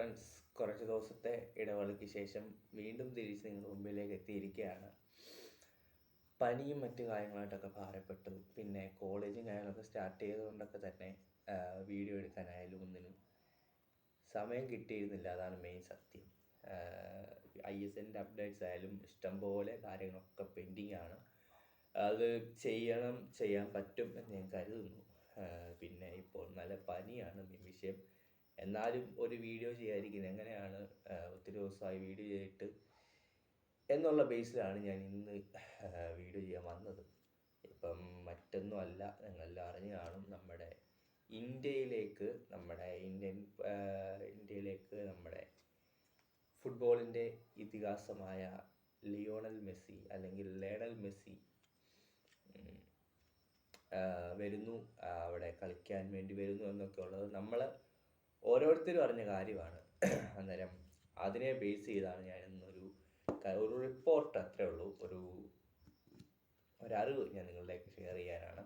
Friends കുറച്ച് ദിവസത്തെ ഇടവേളയ്ക്ക് ശേഷം വീണ്ടും തിരിച്ച് നിങ്ങളുടെ മുമ്പിലേക്ക് എത്തിയിരിക്കുകയാണ്. പനിയും മറ്റു കാര്യങ്ങളായിട്ടൊക്കെ ഭാരപ്പെട്ടു. പിന്നെ കോളേജും കാര്യങ്ങളൊക്കെ സ്റ്റാർട്ട് ചെയ്തുകൊണ്ടൊക്കെ തന്നെ വീഡിയോ എടുക്കാനായാലും ഒന്നിനും സമയം കിട്ടിയിരുന്നില്ല. അതാണ് മെയിൻ സത്യം. ഐ എസ് എന്റെ അപ്ഡേറ്റ്സ് ആയാലും ഇഷ്ടംപോലെ കാര്യങ്ങളൊക്കെ പെൻഡിങ് ആണ്. അത് ചെയ്യണം ചെയ്യാൻ പറ്റും എന്ന് ഞാൻ കരുതുന്നു. പിന്നെ ഇപ്പോൾ നല്ല പനിയാണ്. വിഷയം എന്നാലും ഒരു വീഡിയോ ചെയ്യാതിരിക്കുന്നത് എങ്ങനെയാണ് ഒത്തിരി ദിവസമായി വീഡിയോ ചെയ്തിട്ട് എന്നുള്ള ബേസിലാണ് ഞാൻ ഇന്ന് വീഡിയോ ചെയ്യാൻ വന്നത്. ഇപ്പം മറ്റൊന്നുമല്ല നിങ്ങളെല്ലാം അറിഞ്ഞു കാണും നമ്മുടെ ഇന്ത്യയിലേക്ക് നമ്മുടെ ഇന്ത്യൻ ഇന്ത്യയിലേക്ക് നമ്മുടെ ഫുട്ബോളിന്റെ ഇതിഹാസമായ ലിയോണൽ മെസ്സി അല്ലെങ്കിൽ ലേണൽ മെസ്സി വരുന്നു. അവിടെ കളിക്കാൻ വേണ്ടി വരുന്നു എന്നൊക്കെ ഉള്ളത് നമ്മൾ ഓരോരുത്തരും അറിഞ്ഞ കാര്യമാണ്. അന്നേരം അതിനെ ബേസ് ചെയ്താണ് ഞാൻ ഇന്നൊരു ഒരു റിപ്പോർട്ട് അത്രേ ഉള്ളൂ. ഒരു ഒരറിവ് ഞാൻ നിങ്ങളിലേക്ക് ഷെയർ ചെയ്യാനാണ്.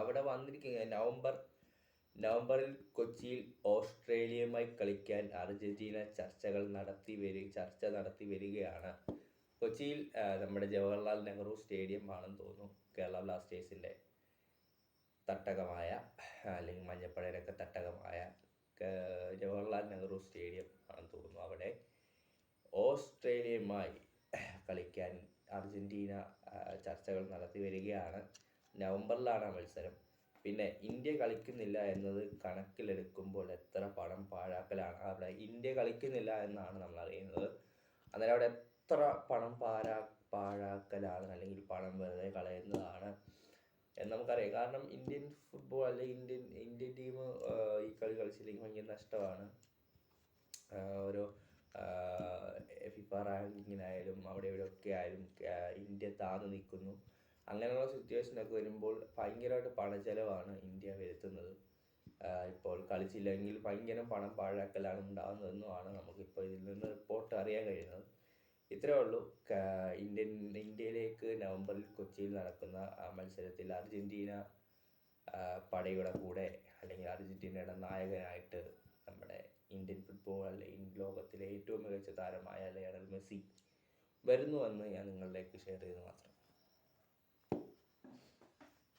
അവിടെ വന്നിരിക്കുന്ന നവംബർ നവംബറിൽ കൊച്ചിയിൽ ഓസ്ട്രേലിയയുമായി കളിക്കാൻ അർജന്റീന ചർച്ചകൾ നടത്തി വരി ചർച്ച നടത്തി വരികയാണ്. കൊച്ചിയിൽ നമ്മുടെ ജവഹർലാൽ നെഹ്റു സ്റ്റേഡിയം ആണെന്ന് തോന്നുന്നു കേരള ബ്ലാസ്റ്റേഴ്സിന്റെ. തട്ടകമായ അല്ലെങ്കിൽ മഞ്ഞപ്പടയുടെയൊക്കെ തട്ടകമായ ജവഹർലാൽ നെഹ്റു സ്റ്റേഡിയം ആണെന്ന് തോന്നുന്നു. അവിടെ ഓസ്ട്രേലിയയുമായി കളിക്കാൻ അർജന്റീന ചർച്ചകൾ നടത്തി വരികയാണ്. നവംബറിലാണ് മത്സരം. പിന്നെ ഇന്ത്യ കളിക്കുന്നില്ല എന്നത് കണക്കിലെടുക്കുമ്പോൾ എത്ര പണം പാഴാക്കലാണ്. അവിടെ ഇന്ത്യ കളിക്കുന്നില്ല എന്നാണ് നമ്മൾ അറിയുന്നത്. അന്നേരം അവിടെ എത്ര പണം പാഴാ പാഴാക്കലാണ് അല്ലെങ്കിൽ പണം വെറുതെ കളയുന്നതാണ് എന്ന് നമുക്കറിയാം. കാരണം ഇന്ത്യൻ ഫുട്ബോൾ അല്ലെങ്കിൽ ഇന്ത്യൻ ഇന്ത്യൻ ടീം ഈ കളി കളിച്ചില്ലെങ്കിൽ ഭയങ്കര നഷ്ടമാണ്. ഓരോ ഫിഫ റാങ്കിങ്ങിനായാലും അവിടെ ഇവിടെ ഒക്കെ ആയാലും ഇന്ത്യ താന്ന് നിൽക്കുന്നു. അങ്ങനെയുള്ള സിറ്റുവേഷനൊക്കെ വരുമ്പോൾ ഭയങ്കരമായിട്ട് പണച്ചെലവാണ് ഇന്ത്യ വരുത്തുന്നത്. ഇപ്പോൾ കളിച്ചില്ലെങ്കിൽ ഭയങ്കര പണം പാഴാക്കലാണ് ഉണ്ടാകുന്നതെന്നുമാണ് നമുക്കിപ്പോൾ ഇതിൽ നിന്ന് റിപ്പോർട്ട് അറിയാൻ കഴിയുന്നത്. ഇത്രേ ഉള്ളൂ. ഇന്ത്യൻ ഇന്ത്യയിലേക്ക് നവംബറിൽ കൊച്ചിയിൽ നടക്കുന്ന ആ മത്സരത്തിൽ അർജന്റീന പടയുടെ കൂടെ അല്ലെങ്കിൽ അർജന്റീനയുടെ നായകനായിട്ട് നമ്മുടെ ഇന്ത്യൻ ഫുട്ബോൾ അല്ലെങ്കിൽ ലോകത്തിലെ ഏറ്റവും മികച്ച താരമായ ലയണൽ മെസ്സി വരുന്നുവെന്ന് ഞാൻ നിങ്ങളിലേക്ക് ഷെയർ ചെയ്ത് മാത്രം.